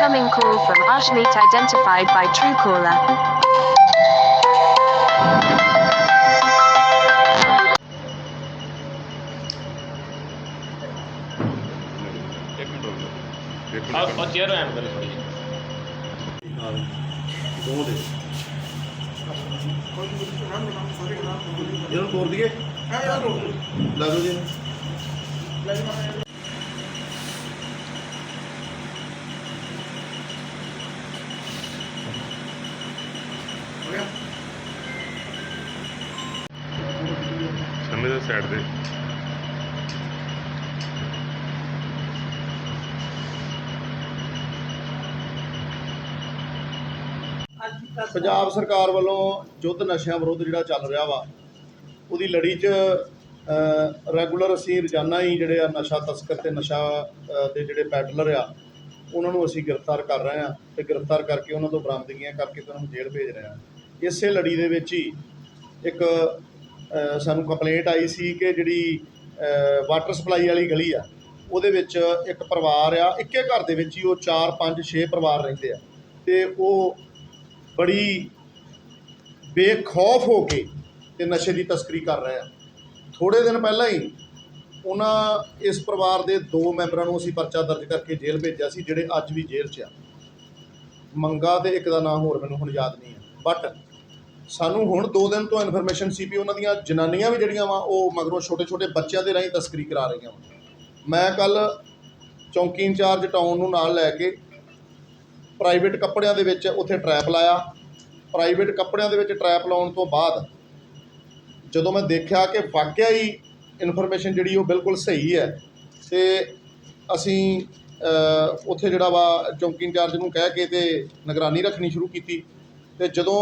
Incoming call from Ashmeet, identified by Truecaller. ਦੋ ਦੇ side ਦੇ ਪੰਜਾਬ ਸਰਕਾਰ ਵੱਲੋਂ ਯੁੱਧ ਨਸ਼ਿਆਂ ਵਿਰੁੱਧ ਜਿਹੜਾ ਚੱਲ ਰਿਹਾ ਵਾ, ਉਹਦੀ ਲੜੀ 'ਚ ਰੈਗੂਲਰ ਅਸੀਂ ਰੋਜ਼ਾਨਾ ਹੀ ਜਿਹੜੇ ਆ ਨਸ਼ਾ ਤਸਕਰ ਤੇ ਨਸ਼ਾ ਦੇ ਜਿਹੜੇ ਪੈਡਲਰ ਆ, ਉਹਨਾਂ ਨੂੰ ਅਸੀਂ ਗ੍ਰਿਫਤਾਰ ਕਰ ਰਹੇ ਆ ਤੇ ਗ੍ਰਿਫਤਾਰ ਕਰਕੇ ਉਹਨਾਂ ਤੋਂ ਬਰਾਮਦਗੀਆਂ ਕਰਕੇ ਤੇ ਉਹਨਾਂ ਨੂੰ ਜੇਲ੍ਹ ਭੇਜ ਰਹੇ ਆ ਇਸੇ ਲੜੀ ਦੇ ਵਿੱਚ ਹੀ ਇੱਕ ਸਾਨੂੰ ਕੰਪਲੇਂਟ ਆਈ ਸੀ ਕਿ ਜਿਹੜੀ ਵਾਟਰ ਸਪਲਾਈ ਵਾਲੀ ਗਲੀ ਆ, ਉਹਦੇ ਵਿੱਚ ਇੱਕ ਪਰਿਵਾਰ ਆ, ਇੱਕੇ ਘਰ ਦੇ ਵਿੱਚ ਹੀ ਉਹ 4 5 6 ਪਰਿਵਾਰ ਰਹਿੰਦੇ ਆ। ਤੇ ਉਹ ਬੜੀ ਬੇਖੌਫ ਹੋ ਕੇ ਤੇ ਨਸ਼ੇ ਦੀ ਤਸਕਰੀ ਕਰ ਰਹੇ ਆ। ਥੋੜੇ ਦਿਨ ਪਹਿਲਾਂ ਹੀ ਉਹਨਾਂ ਇਸ ਪਰਿਵਾਰ ਦੇ ਦੋ ਮੈਂਬਰਾਂ ਨੂੰ ਅਸੀਂ ਪਰਚਾ ਦਰਜ ਕਰਕੇ ਜੇਲ੍ਹ ਭੇਜਿਆ ਸੀ, ਜਿਹੜੇ ਅੱਜ ਵੀ ਜੇਲ੍ਹ 'ਚ ਆ। ਮੰਗਾ ਤੇ ਇੱਕ ਦਾ ਨਾਮ ਹੋਰ ਮੈਨੂੰ ਹੁਣ ਯਾਦ ਨਹੀਂ ਆ ਬਟ ਸਾਨੂੰ ਹੁਣ 2 ਦਿਨ ਤੋਂ ਇਨਫੋਰਮੇਸ਼ਨ ਸੀ ਵੀ ਉਹਨਾਂ ਦੀਆਂ ਜਨਾਨੀਆਂ ਵੀ ਜਿਹੜੀਆਂ ਵਾ, ਉਹ ਮਗਰੋਂ ਛੋਟੇ ਛੋਟੇ ਬੱਚਿਆਂ ਦੇ ਰਾਹੀਂ ਤਸਕਰੀ ਕਰਾ ਰਹੀਆਂ ਵਾ। ਮੈਂ ਕੱਲ ਚੌਂਕੀ ਇੰਚਾਰਜ ਟਾਊਨ ਨੂੰ ਨਾਲ ਲੈ ਕੇ ਪ੍ਰਾਈਵੇਟ ਕੱਪੜਿਆਂ ਦੇ ਵਿੱਚ ਉੱਥੇ ਟਰੈਪ ਲਾਇਆ। ਪ੍ਰਾਈਵੇਟ ਕੱਪੜਿਆਂ ਦੇ ਵਿੱਚ ਟਰੈਪ ਲਾਉਣ ਤੋਂ ਬਾਅਦ ਜਦੋਂ ਮੈਂ ਦੇਖਿਆ ਕਿ ਵਾਕਿਆ ਹੀ ਇਨਫੋਰਮੇਸ਼ਨ ਜਿਹੜੀ ਉਹ ਬਿਲਕੁਲ ਸਹੀ ਹੈ ਤੇ ਅਸੀਂ ਉੱਥੇ ਜਿਹੜਾ ਵਾ ਚੌਂਕੀ ਇੰਚਾਰਜ ਨੂੰ ਕਹਿ ਕੇ ਤੇ ਨਿਗਰਾਨੀ ਰੱਖਣੀ ਸ਼ੁਰੂ ਕੀਤੀ ਤੇ ਜਦੋਂ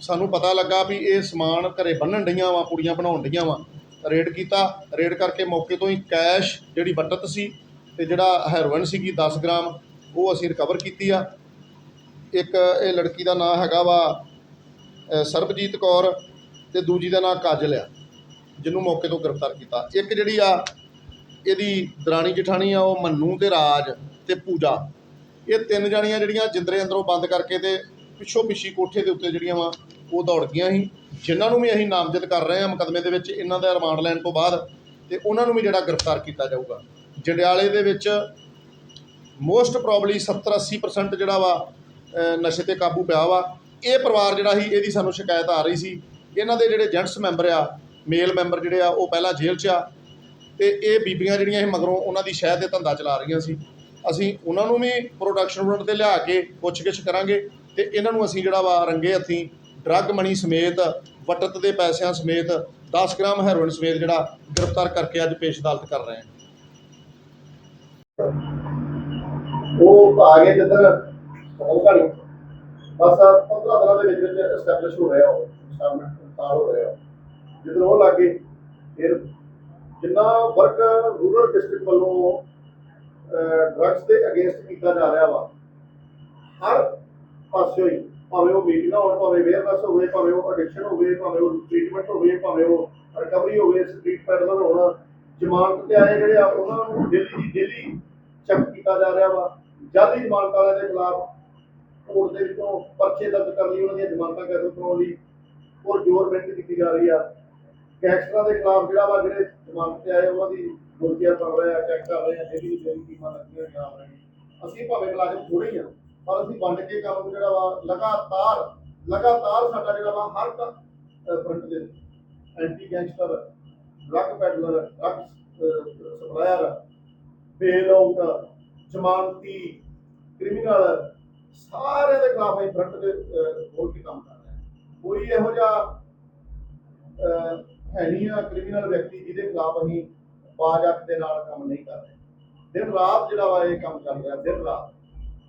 ਸਾਨੂੰ ਪਤਾ ਲੱਗਾ ਵੀ ਇਹ ਸਮਾਨ ਘਰੇ ਬੰਨਣ ਡਈਆਂ ਵਾ ਕੁੜੀਆਂ ਬਣਾਉਣ ਡਈਆਂ ਵਾ। ਰੇਡ ਕੀਤਾ, ਰੇਡ ਕਰਕੇ ਮੌਕੇ ਤੋਂ ਹੀ ਕੈਸ਼ ਜਿਹੜੀ ਬਟਤ ਸੀ ਤੇ ਜਿਹੜਾ ਹੈਰੋਇਨ ਸੀਗੀ 10 ਗ੍ਰਾਮ, ਉਹ ਅਸੀਂ ਰਿਕਵਰ ਕੀਤੀ ਆ। ਇੱਕ ਇਹ ਲੜਕੀ ਦਾ ਨਾਮ ਹੈਗਾ ਵਾ ਸਰਬਜੀਤ ਕੌਰ ਤੇ ਦੂਜੀ ਦਾ ਨਾਮ ਕਾਜਲ ਆ, ਜਿਹਨੂੰ ਮੌਕੇ ਤੋਂ ਗ੍ਰਿਫਤਾਰ ਕੀਤਾ। ਇੱਕ ਜਿਹੜੀ ਆ, ਇਹਦੀ ਦਰਾਣੀ ਜਠਾਣੀ ਆ, ਉਹ ਮੰਨੂ ਤੇ ਰਾਜ ਤੇ ਪੂਜਾ। ਇਹ ਤਿੰਨ ਜਾਣੀਆਂ ਜਿਹੜੀਆਂ ਜਿੰਦਰੇ ਅੰਦਰੋਂ ਬੰਦ ਕਰਕੇ ਤੇ ਪਿੱਛੋਂ ਪਿੱਛੀ ਕੋਠੇ ਦੇ ਉੱਤੇ ਜਿਹੜੀਆਂ ਵਾ, ਉਹ ਦੌੜ ਗਈਆਂ ਸੀ। ਜਿਨ੍ਹਾਂ ਨੂੰ ਵੀ ਅਸੀਂ ਨਾਮਜ਼ਦ ਕਰ ਰਹੇ ਹਾਂ ਮੁਕੱਦਮੇ ਦੇ ਵਿੱਚ, ਇਹਨਾਂ ਦਾ ਰਿਮਾਂਡ ਲੈਣ ਤੋਂ ਬਾਅਦ ਤੇ ਉਹਨਾਂ ਨੂੰ ਵੀ ਜਿਹੜਾ ਗ੍ਰਿਫਤਾਰ ਕੀਤਾ ਜਾਊਗਾ। ਜੰਡਿਆਲੇ ਦੇ ਵਿੱਚ ਮੋਸਟ ਪ੍ਰੋਬਬਲੀ 70 80% ਜਿਹੜਾ ਵਾ ਨਸ਼ੇ ਤੇ ਕਾਬੂ ਪਿਆ ਵਾ। ਇਹ ਪਰਿਵਾਰ ਜਿਹੜਾ ਸੀ, ਇਹਦੀ ਸਾਨੂੰ ਸ਼ਿਕਾਇਤ ਆ ਰਹੀ ਸੀ। ਇਹਨਾਂ ਦੇ ਜਿਹੜੇ ਜੈਂਟਸ ਮੈਂਬਰ ਆ ਮੇਲ ਮੈਂਬਰ ਜਿਹੜੇ ਆ, ਉਹ ਪਹਿਲਾਂ ਜੇਲ੍ਹ 'ਚ ਆ। ਤੇ ਇਹ ਬੀਬੀਆਂ ਜਿਹੜੀਆਂ ਇਹ ਮਗਰੋਂ, ਉਹਨਾਂ ਦੀ ਸ਼ਹਿਦ ਦੇ ਧੰਦਾ ਚਲਾ ਰਹੀਆਂ ਸੀ। ਅਸੀਂ ਉਹਨਾਂ ਨੂੰ ਵੀ ਪ੍ਰੋਡਕਸ਼ਨ ਯੂਨਿਟ ਤੇ ਲਿਆ ਕੇ ਪੁੱਛਗਿੱਛ ਕਰਾਂਗੇ। ਤੇ ਇਹਨਾਂ ਨੂੰ ਅਸੀਂ ਜਿਹੜਾ ਵਾ ਰੰਗੇ ਹੱਥੀਂ ਡਰੱਗ ਮਨੀ ਸਮੇਤ, ਵਟਤ ਦੇ ਪੈਸਿਆਂ ਸਮੇਤ 10 ਗ੍ਰਾਮ ਹੈਰੋਇਨ ਸਮੇਤ ਜਿਹੜਾ ਗ੍ਰਿਫਤਾਰ ਕਰਕੇ ਅੱਜ ਪੇਸ਼ ਅਦਾਲਤ ਕਰ ਰਹੇ ਹਾਂ। ਉਹ ਆ ਗਏ ਜਿੱਧਰ ਹੋਗਾ ਨਹੀਂ ਬਸ 15 ਦਿਨਾਂ ਦੇ ਵਿੱਚ ਵਿੱਚ ਐਸਟੈਬਲਿਸ਼ ਹੋ ਰਿਹਾ ਉਹ ਸਾਲ ਹੋ ਰਿਹਾ ਜਿੱਧਰ ਉਹ ਲੱਗੇ ਫਿਰ ਜਿੰਨਾ ਵਰਕ ਰੂਰਲ ਡਿਸਟ੍ਰਿਕਟ ਵੱਲੋਂ ਡਰੱਗਸ ਦੇ ਅਗੇਂਸਟ ਕੀਤਾ ਜਾ ਰਿਹਾ ਵਾ, ਹਰ ਪਾਸੇ ਹੀ ਭਾਵੇਂ ਉਹ ਮੀਟਿੰਗਾਂ ਹੋਣ ਭਾਵੇਂ ਅਵੇਅਰਨੈਸ ਹੋਵੇ, ਭਾਵੇਂ ਉਹ ਐਡਿਕਸ਼ਨ ਹੋਵੇ, ਭਾਵੇਂ ਉਹ ਟ੍ਰੀਟਮੈਂਟ ਹੋਵੇ, ਭਾਵੇਂ ਉਹ ਰਿਕਵਰੀ ਹੋਵੇ ਸਟਰੀਟ ਪੈਡਲਰ ਹੋਣਾ, ਜ਼ਮਾਨਤ ਤੇ ਆਏ ਜਿਹੜੇ ਆ, ਉਹਨਾਂ ਨੂੰ ਡੇਲੀ ਦੀ ਡੇਲੀ ਚੈੱਕ ਕੀਤਾ ਜਾ ਰਿਹਾ ਵਾ। ਜਾਲੀ ਜ਼ਮਾਨਤ ਵਾਲਿਆਂ ਦੇ ਖਿਲਾਫ ਕੋਰਟ ਦੇ ਵਿੱਚੋਂ ਪਰਚੇ ਦਰਜ ਕਰਨ ਲਈ ਉਹਨਾਂ ਦੀਆਂ ਜ਼ਮਾਨਤਾਂ ਕੈਂਸਲ ਕਰਾਉਣ ਲਈ ਔਰ ਜ਼ੋਰ ਮਿਹਨਤ ਕੀਤੀ ਜਾ ਰਹੀ ਆ। ਗੈਂਗਸਟਰਾਂ ਦੇ ਖਿਲਾਫ ਜਿਹੜਾ ਵਾ, ਜਿਹੜੇ ਜ਼ਮਾਨਤ ਤੇ ਆਏ, ਉਹਨਾਂ ਦੀ ਮੁਰਗੀਆਂ ਬਣ ਰਹੇ ਚੈੱਕ ਕਰ ਰਹੇ ਆ ਜਿਹੜੀ ਜਿਹੜੀ ਕੀਮਤ ਲੱਗੀਆਂ ਜਾ ਰਹੇ ਅਸੀਂ ਭਾਵੇਂ ਮੁਲਾਜ਼ਮ ਥੋੜੇ ਹੀ ਆ ਪਰ ਅਸੀਂ ਵੰਡ ਕੇ ਕੰਮ ਨੂੰ ਜਿਹੜਾ ਵਾ ਲਗਾਤਾਰ ਲਗਾਤਾਰ ਸਾਡਾ ਜਿਹੜਾ ਵਾ ਹਰ ਫਰੰਟ ਦੇ anti gangster drug peddler drug supplier bail out ਜ਼ਮਾਨਤੀ criminal ਸਾਰੇ ਦੇ ਖਿਲਾਫ ਅਸੀਂ ਫਰੰਟ ਦੇ ਖੋਲ ਕੇ ਕੰਮ ਕਰ ਰਹੇ ਹਾਂ। ਕੋਈ ਇਹੋ ਜਿਹਾ ਹੈ ਨਹੀਂ ਆ ਕ੍ਰਿਮੀਨਲ ਵਿਅਕਤੀ ਜਿਹਦੇ ਖਿਲਾਫ ਅਸੀਂ ਬਾਜ ਅੱਖ ਦੇ ਨਾਲ ਕੰਮ ਨਹੀਂ ਕਰ ਰਹੇ। ਦਿਨ ਰਾਤ ਜਿਹੜਾ ਵਾ ਇਹ ਕੰਮ ਚੱਲ ਰਿਹਾ, ਦਿਨ ਰਾਤ।